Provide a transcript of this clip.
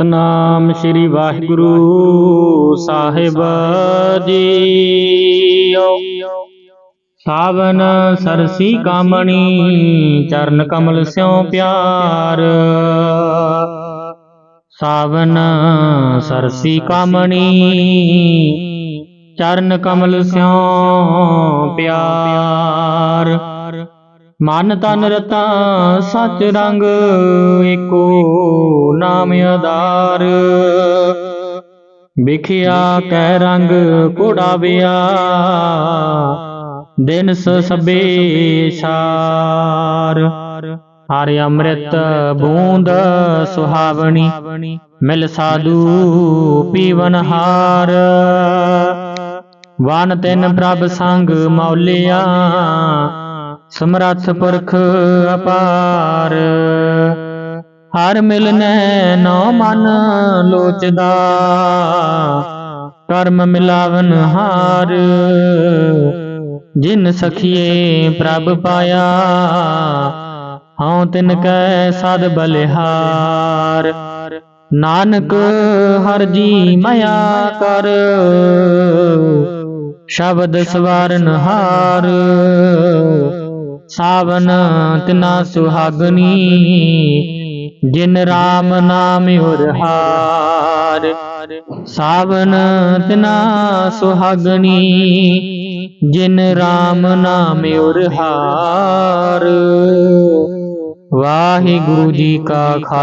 ਨਾਮ ਸ੍ਰੀ ਵਾਹਿਗੁਰੂ ਸਾਹਿਬ ਜੀਓ। ਸਾਵਨ ਸਰਸੀ ਕਾਮਣੀ, ਚਰਨ ਕਮਲ ਸਿਉ ਪਿਆਰ। ਸਾਵਨ ਸਰਸੀ ਕਾਮਣੀ, ਚਰਨ ਕਮਲ ਸਿਉ ਪਿਆਰ। ਮਨ ਤਨ ਰਤਾ ਸਚ ਰੰਗ, ਏਕੋ ਨਾਮ ਆਧਾਰ। ਵਿਖਿਆ ਕੈ ਰੰਗ ਕੋੜਾਵਿਆ ਦਿਨ ਸਬੇ ਸਾਰ। ਹਰਿ ਅੰਮ੍ਰਿਤ ਬੂੰਦ ਸੁਹਾਵਣੀ, ਮਿਲ ਸਾਧੂ ਪੀਵਨ ਹਾਰ। ਵਨ ਤਿਨ ਪ੍ਰਭ ਸੰਗ ਮੌਲਿਆ ਸਮਰੱਥ ਪੁਰਖ ਅਪਾਰ। ਹਰ ਮਿਲਨੈ ਨੋ ਮਨ ਲੋਚਦਾ। ਕਰਮ ਮਿਲਾਵਨ ਹਾਰ। ਜਿਨ ਸਖੀਏ ਪ੍ਰਭ ਪਾਇਆ, ਹਉ ਤਿਨ ਕੈ ਸਦ ਬਲਿਹਾਰ। ਨਾਨਕ ਹਰ ਜੀ ਮਾਇਆ ਕਰ। ਸ਼ਬਦ ਸਵਾਰਨ ਹਾਰ। ਸਾਵਨ ਤਿਨਾ ਸੁਹਾਗਨੀ, ਜਿਨ ਰਾਮ ਨਾਮ ਹਾਰ। ਸਾਵਨ ਤਿਨਾ ਸੁਹਾਗਨੀ, ਜਿਨ ਰਾਮ ਨਾਮ ਉਰਹਾਰ ਵਾਹਿਗੁਰੂ ਜੀ ਕਾ ਖਾਲਸਾ।